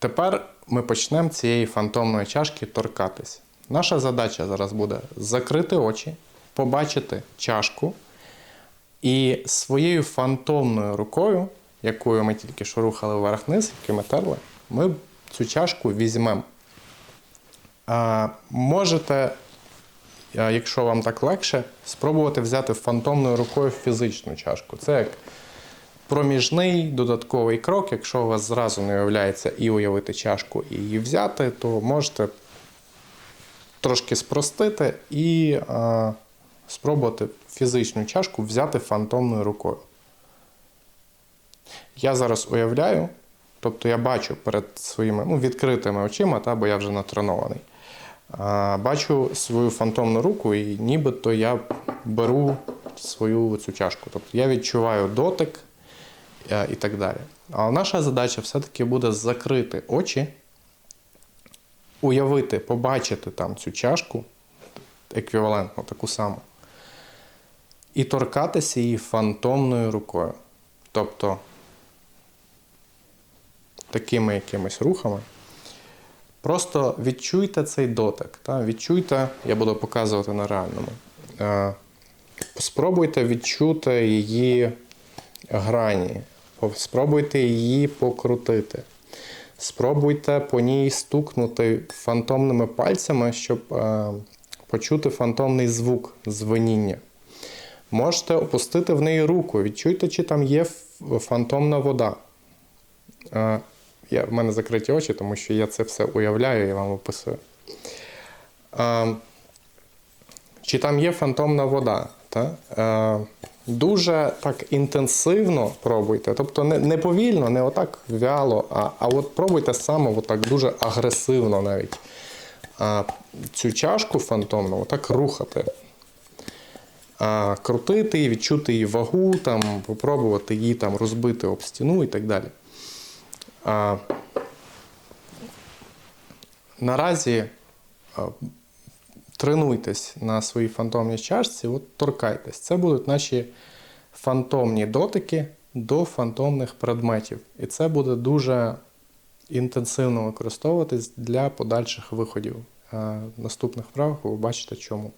Тепер ми почнемо цієї фантомної чашки торкатись. Наша задача зараз буде закрити очі, побачити чашку і своєю фантомною рукою, якою ми тільки що рухали вверх-вниз, якою ми терли, ми цю чашку візьмемо. Можете, якщо вам так легше, спробувати взяти фантомною рукою фізичну чашку. Це як проміжний додатковий крок. Якщо у вас зразу не уявляється і уявити чашку, і її взяти, то можете трошки спростити і а, спробувати фізичну чашку взяти фантомною рукою. Я зараз уявляю, тобто я бачу перед своїми ну, відкритими очима, та, бо я вже натренований. Бачу свою фантомну руку, і нібито я беру свою цю чашку. Тобто я відчуваю дотик е, і так далі. Але наша задача все-таки буде закрити очі, уявити, побачити там цю чашку, еквівалентну, таку саму, і торкатися її фантомною рукою. Тобто такими якимись рухами. Просто відчуйте цей дотик. Та? Відчуйте, я буду показувати на реальному. Е, Спробуйте відчути її грані, спробуйте її покрутити. Спробуйте по ній стукнути фантомними пальцями, щоб е, почути фантомний звук дзвеніння. Можете опустити в неї руку, відчуйте, чи там є фантомна вода. Е, Я, в мене закриті очі, тому що я це все уявляю і вам описую. Е, Чи там є фантомна вода? Та? Е, Дуже так інтенсивно пробуйте. Тобто не, не повільно, не отак вяло, а, а от пробуйте саме отак дуже агресивно навіть. А, цю чашку фантомну отак рухати. А, крутити її, відчути її вагу, там, попробувати її там розбити об стіну і так далі. А, наразі тренуйтесь на своїй фантомній чашці, от торкайтесь. Це будуть наші фантомні дотики до фантомних предметів. І це буде дуже інтенсивно використовуватись для подальших виходів. В наступних правах ви бачите чому.